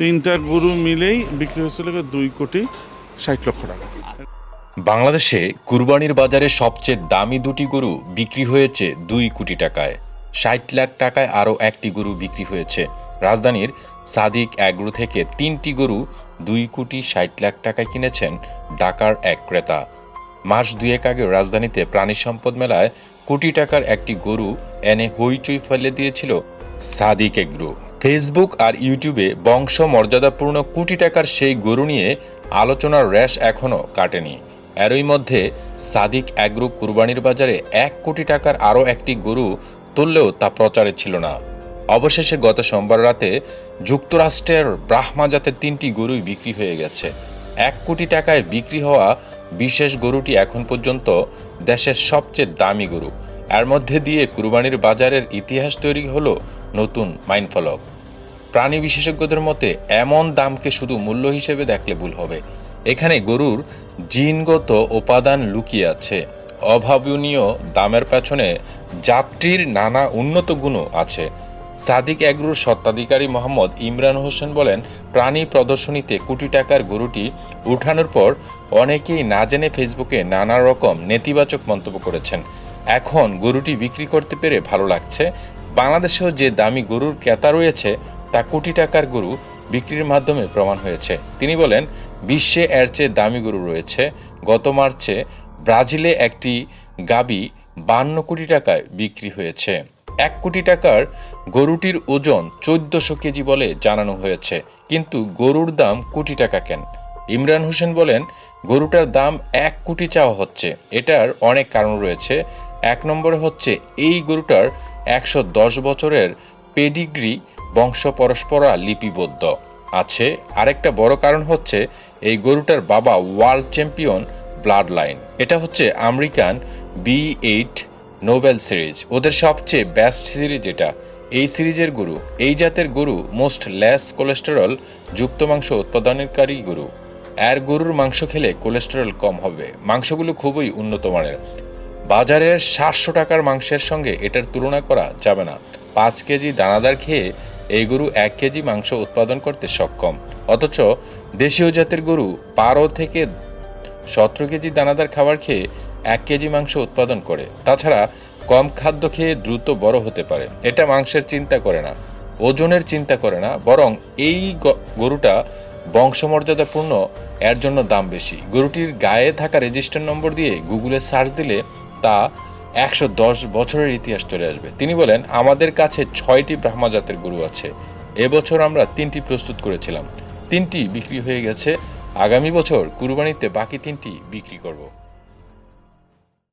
তিনটা গরু মিলেই বিক্রি হয়েছিল দুই কোটি ষাট লক্ষ টাকা। বাংলাদেশে কুরবানির বাজারে সবচেয়ে দামি দুটি গরু বিক্রি হয়েছে দুই কোটি টাকায়। ষাট লাখ টাকায় আরও একটি গরু বিক্রি হয়েছে। রাজধানীর সাদিক অ্যাগ্রো থেকে তিনটি গরু দুই কোটি ষাট লাখ টাকায় কিনেছেন ঢাকার এক ক্রেতা। মাস দুয়েক আগে রাজধানীতে প্রাণী সম্পদ মেলায় কোটি টাকার একটি গরু এনে হইচই ফেলে দিয়েছিল সাদিক এগ্রো ফেসবুক আর ইউটিউবে বংশ মর্যাদাপূর্ণ কোটি টাকার সেই গরু নিয়ে আলোচনার র্যাশ এখনও কাটেনি। এরই মধ্যে সাদিক অ্যাগ্রো কুরবানির বাজারে এক কোটি টাকার আরও একটি গরু তুললেও তা প্রচারে ছিল না। অবশেষে গত সোমবার রাতে যুক্তরাষ্ট্রের ব্রাহ্মা জাতের তিনটি গরুই বিক্রি হয়ে গেছে। এক কোটি টাকায় বিক্রি হওয়া বিশেষ গরুটি এখন পর্যন্ত দেশের সবচেয়ে দামি গরু। এর মধ্যে দিয়ে কুরবানির বাজারের ইতিহাস তৈরি হলো নতুন মাইনফলক প্রাণী বিশেষজ্ঞদের মতে, এমন দামকে শুধু মূল্য হিসেবে দেখলে ভুল হবে। এখানে গরুর জিনগত উপাদান লুকিয়ে আছে। অভাবনীয় দামের পেছনে যাত্রীর নানা উন্নত গুণও আছে। সাদিক এগ্রুর স্বত্বাধিকারী মোহাম্মদ ইমরান হোসেন বলেন, প্রাণী প্রদর্শনীতে কোটি টাকার গরুটি উঠানোর পর অনেকেই না জেনে ফেসবুকে নানা রকম নেতিবাচক মন্তব্য করেছেন। এখন গরুটি বিক্রি করতে পেরে ভালো লাগছে। বাংলাদেশেও যে দামি গরুর ক্রেতা রয়েছে, তা কোটি টাকার গরু বিক্রির মাধ্যমে প্রমাণ হয়েছে। তিনি বলেন, বিশ্বে এর চেয়ে দামি গরু রয়েছে। গত মার্চে ব্রাজিলে একটি গাবি বান্ন কোটি টাকায় বিক্রি হয়েছে। এক কোটি টাকার গরুটির ওজন চোদ্দশো কেজি বলে জানানো হয়েছে। কিন্তু গরুর দাম কোটি টাকা কেন? ইমরান হোসেন বলেন, গরুটার দাম এক কোটি চাওয়া হচ্ছে। এটার অনেক কারণ রয়েছে। এক নম্বরে হচ্ছে এই গরুটার একশো দশ বছরের পেডিগ্রি বংশ পরস্পরা লিপিবদ্ধ। আছে আরেকটা বড় কারণ হচ্ছে এই গরুটার বাবা ওয়ার্ল্ড চ্যাম্পিয়ন ব্লাড লাইন এটা হচ্ছে American B eight novel series. ওদের সবচেয়ে বেস্ট সিরিজ এটা। এই সিরিজের গরু, এই জাতের গরু মোস্ট লেস কোলেস্টেরল যুক্ত মাংস উৎপাদনকারী গরু। এর গরুর মাংস খেলে কোলেস্টেরল কম হবে। মাংসগুলো খুবই উন্নত মানের। বাজারের সাতশো টাকার মাংসের সঙ্গে এটার তুলনা করা যাবে না। পাঁচ কেজি দানাদার খেয়ে এই গরু এক কেজি মাংস উৎপাদন করতে সক্ষম। অথচ দেশীয় জাতের গরু বারো থেকে সতেরো কেজি দানাদার খাবার খেয়ে এক কেজি মাংস উৎপাদন করে। তাছাড়া কম খাদ্য খেয়ে দ্রুত বড় হতে পারে। এটা মাংসের চিন্তা করে না, ওজনের চিন্তা করে না, বরং এই গরুটা বংশমর্যাদাপূর্ণ, এর জন্য দাম বেশি। গরুটির গায়ে থাকা রেজিস্টার নম্বর দিয়ে গুগলে সার্চ দিলে তা একশো দশ বছরের ইতিহাস চলে আসবে। তিনি বলেন, আমাদের কাছে ছয়টি ব্রাহ্মা জাতের গরু আছে। এবছর আমরা তিনটি প্রস্তুত করেছিলাম। তিনটি বিক্রি হয়ে গেছে। আগামী বছর কুরবানিতে বাকি তিনটি বিক্রি করব।